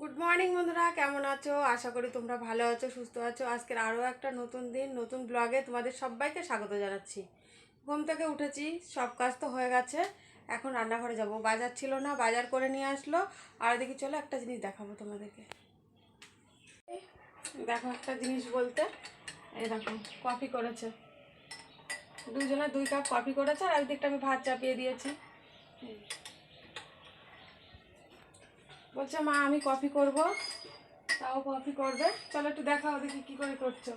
Good morning বন্ধুরা। কেমন আছো? আশা করি তোমরা ভালো আছো, সুস্থ আছো। আজকের আরও একটা নতুন দিন, নতুন ব্লগে তোমাদের সবাইকে স্বাগত জানাচ্ছি। ঘুম থেকে উঠেছি, সব কাজ তো হয়ে গেছে। এখন রান্নাঘরে যাব। বাজার ছিল না, বাজার করে নিয়ে আসলো। আর এদিকে চলো একটা জিনিস দেখাবো তোমাদেরকে। দেখো একটা জিনিস বলতে। এরকম দেখো কফি করেছে। দুজনে দুই কাপ কফি করেছে আর একদিকটা আমি ভাত চাপিয়ে দিয়েছি। বলছে, মা, আমি কফি করব। তাও কফি করবে। চলো একটু দেখাও দেখি কী করে করছ।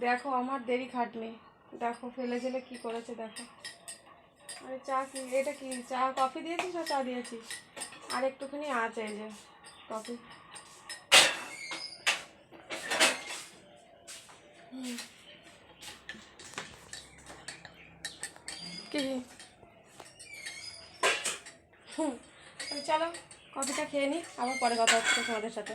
দেখো, আমার দেরি খাটনি। দেখো, ফেলে ফেলে কী করেছে, দেখো। আরে, চা কি, এটা কি? চা কফি দিয়েছিস না চা দিয়েছিস? আর একটুখানি আছে যে, কফি। কি? হুম। চলো, কফিটা খেয়ে নিই আবার পরে কথা হচ্ছে তোমাদের সাথে।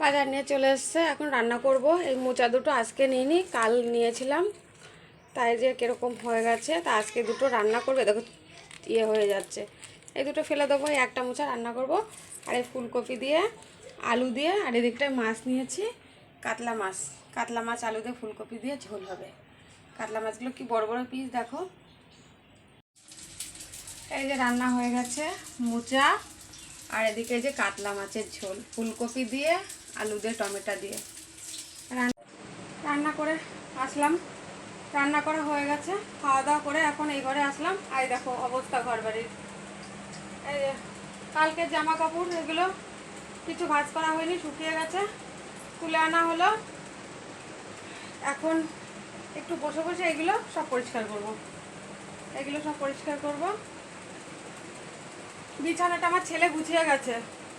বাজার নিয়ে চলে এসছে, এখন রান্না করব। এই মোচা দুটো আজকে নিইনি, কাল নিয়েছিলাম। তাই যে কীরকম হয়ে গেছে, তা আজকে দুটো রান্না করবে, দেখো ইয়ে হয়ে যাচ্ছে। এই দুটো ফেলে দেবো, এই একটা মোচা রান্না করব, আর এই ফুলকপি দিয়ে, আলু দিয়ে, আর এদিকটায় মাছ নিয়েছি, কাতলা মাছ। কাতলা মাছ, আলু দিয়ে ফুলকপি দিয়ে ঝোল হবে। কাতলা মাছগুলো কি বড় বড় পিস দেখো? এই যে রান্না হয়ে গেছে, মোচা, আর এদিকে যে কাতলা মাছের ঝোল, ফুলকপি দিয়ে, আলু দিয়ে, টমেটো দিয়ে। রান- রান্না করে আসলাম। রান্না করা হয়ে গেছে, খাওয়া দাওয়া করে এখন এই ঘরে আসলাম। আর দেখো অবস্থা ঘর বাড়ির এই যে কালকে জামা কাপড় এগুলো কিছু ভাজ করা হয়নি, শুকিয়ে গেছে। তুলে আনা হলো। এখন একটু বসে বসে এগুলো সব পরিষ্কার করব। এগুলো সব পরিষ্কার করব। বিছানাটা আমার ছেলে গুছিয়ে গেছে।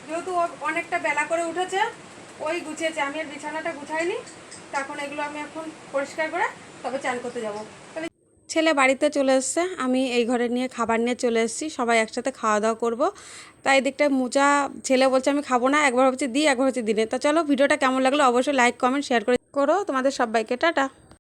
যেহেতু ও অনেকটা বেলা করে উঠেছে, ওই গুছিয়েছে। আমি আর বিছানাটা গুছাইনি। তখন এগুলো আমি এখন পরিষ্কার করে তবে চান করতে যাব। তাহলে ছেলে বাড়িতে চলে এসছে। আমি এই ঘরে নিয়ে খাবার নিয়ে চলে এসেছি। সবাই একসাথে খাওয়া দাওয়া করব। তাই দিকটায় মোচা ছেলে বলছে আমি খাব না, একবার হচ্ছে দিই, একবার হচ্ছে দিনে তা চলো, ভিডিওটা কেমন লাগল অবশ্যই লাইক কমেন্ট শেয়ার করে করো। তোমাদের সবাইকে, টাটা।